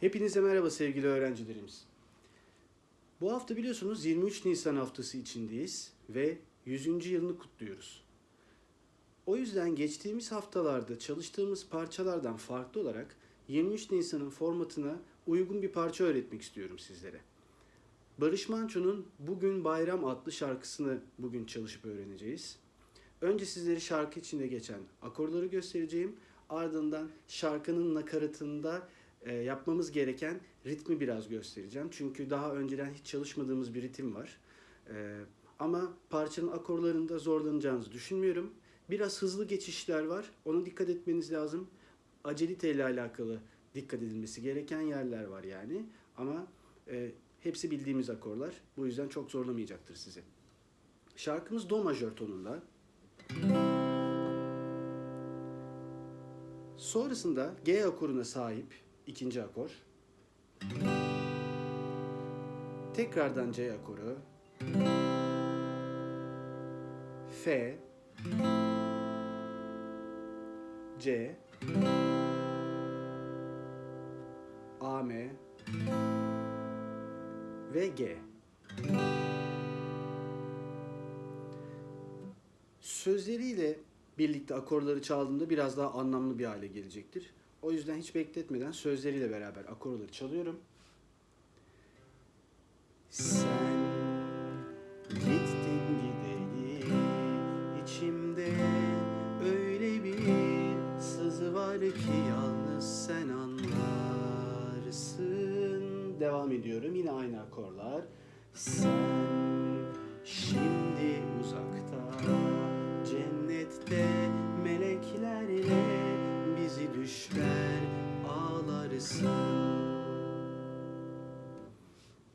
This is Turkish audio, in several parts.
Hepinize merhaba sevgili öğrencilerimiz. Bu hafta biliyorsunuz 23 Nisan haftası içindeyiz ve 100. yılını kutluyoruz. O yüzden geçtiğimiz haftalarda çalıştığımız parçalardan farklı olarak 23 Nisan'ın formatına uygun bir parça öğretmek istiyorum sizlere. Barış Manço'nun Bugün Bayram adlı şarkısını bugün çalışıp öğreneceğiz. Önce sizlere şarkı içinde geçen akorları göstereceğim. Ardından şarkının nakaratında e, yapmamız gereken ritmi biraz göstereceğim. Çünkü daha önceden hiç çalışmadığımız bir ritim var. E, ama parçanın akorlarında zorlanacağınızı düşünmüyorum. Biraz hızlı geçişler var. Ona dikkat etmeniz lazım. Acelite ile alakalı dikkat edilmesi gereken yerler var yani. Ama e, hepsi bildiğimiz akorlar. Bu yüzden çok zorlamayacaktır sizi. Şarkımız do majör tonunda. Sonrasında G akoruna sahip ikinci akor. Tekrardan C akoru. F C A M ve G. Sözleriyle birlikte akorları çaldığımda biraz daha anlamlı bir hale gelecektir. O yüzden hiç bekletmeden sözleriyle beraber akorları çalıyorum. Sen gittin gideli içimde öyle bir sızı var ki yalnız sen anlarsın. Devam ediyorum yine aynı akorlar. Sen şimdi uzakta cennette meleklerle bizi düşler ağlarsın.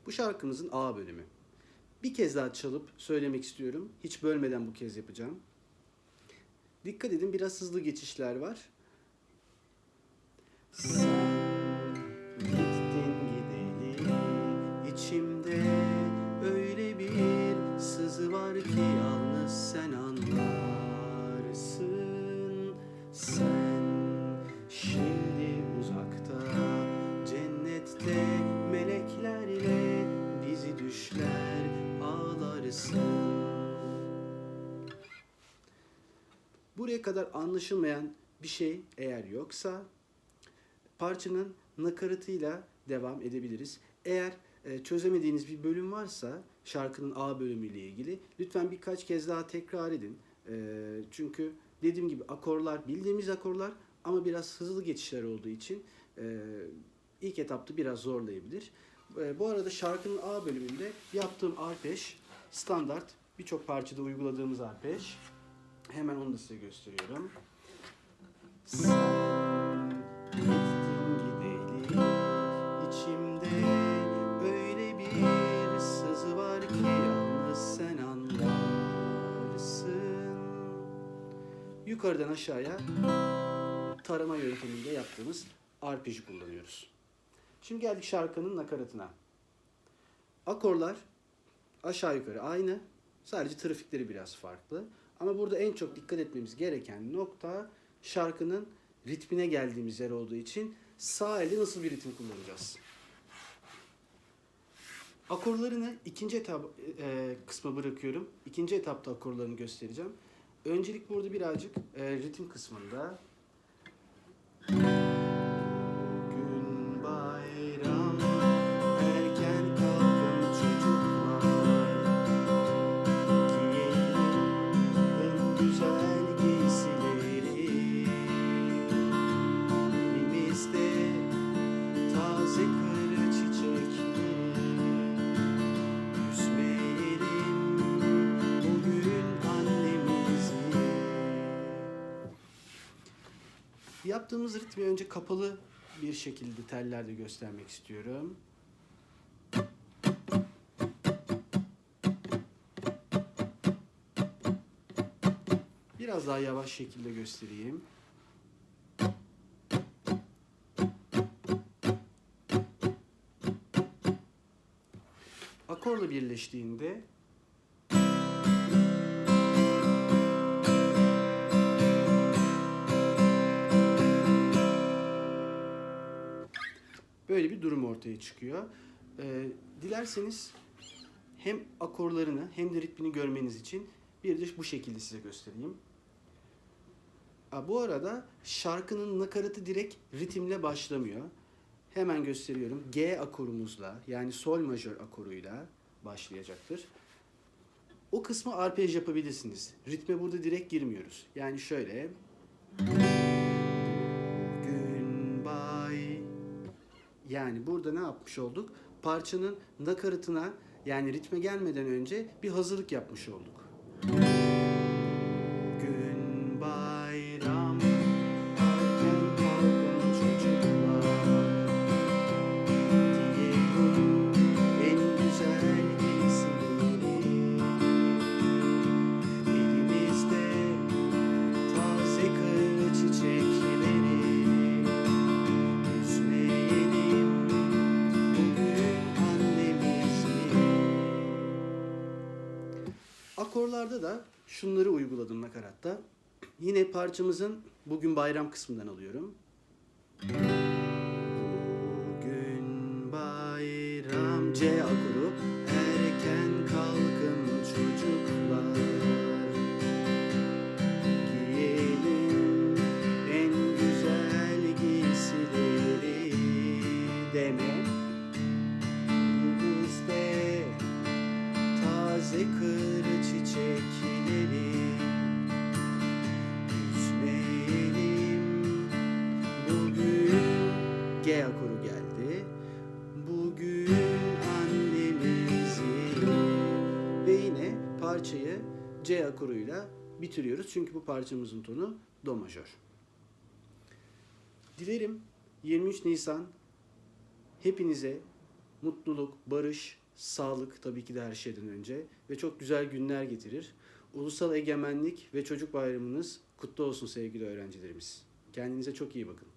Bu şarkımızın A bölümü. Bir kez daha çalıp söylemek istiyorum. Hiç bölmeden bu kez yapacağım. Dikkat edin biraz hızlı geçişler var. Sen Buraya kadar anlaşılmayan bir şey eğer yoksa parçanın nakaratıyla devam edebiliriz. Eğer e, çözemediğiniz bir bölüm varsa şarkının A bölümüyle ilgili lütfen birkaç kez daha tekrar edin. E, çünkü dediğim gibi akorlar bildiğimiz akorlar ama biraz hızlı geçişler olduğu için e, ilk etapta biraz zorlayabilir. E, bu arada şarkının A bölümünde yaptığım arpej standart birçok parçada uyguladığımız arpej. Hemen onu da size gösteriyorum. Sen gittin gideli içimde öyle bir sızı var ki yalnız sen anlarsın. Yukarıdan aşağıya tarama yönteminde yaptığımız arpeji kullanıyoruz. Şimdi geldik şarkının nakaratına. Akorlar aşağı yukarı aynı. Sadece trafikleri biraz farklı. Ama burada en çok dikkat etmemiz gereken nokta şarkının ritmine geldiğimiz yer olduğu için sağ elde nasıl bir ritim kullanacağız? Akorlarını ikinci etap e, kısma bırakıyorum. İkinci etapta akorlarını göstereceğim. Öncelik burada birazcık e, ritim kısmında. Yaptığımız ritmi önce kapalı bir şekilde tellerde göstermek istiyorum. Biraz daha yavaş şekilde göstereyim. Akorla birleştiğinde Böyle bir durum ortaya çıkıyor. Ee, dilerseniz hem akorlarını hem de ritmini görmeniz için bir de bu şekilde size göstereyim. Ha, bu arada şarkının nakaratı direkt ritimle başlamıyor. Hemen gösteriyorum. G akorumuzla yani sol majör akoruyla başlayacaktır. O kısmı arpej yapabilirsiniz. Ritme burada direkt girmiyoruz. Yani şöyle. Yani burada ne yapmış olduk? Parçanın nakaratına yani ritme gelmeden önce bir hazırlık yapmış olduk. Akorlarda da şunları uyguladım nakaratta. Yine parçamızın bugün bayram kısmından alıyorum. Bugün bayram C akoru C akoruyla bitiriyoruz. Çünkü bu parçamızın tonu Do majör. Dilerim 23 Nisan hepinize mutluluk, barış, sağlık tabii ki de her şeyden önce ve çok güzel günler getirir. Ulusal Egemenlik ve Çocuk Bayramınız kutlu olsun sevgili öğrencilerimiz. Kendinize çok iyi bakın.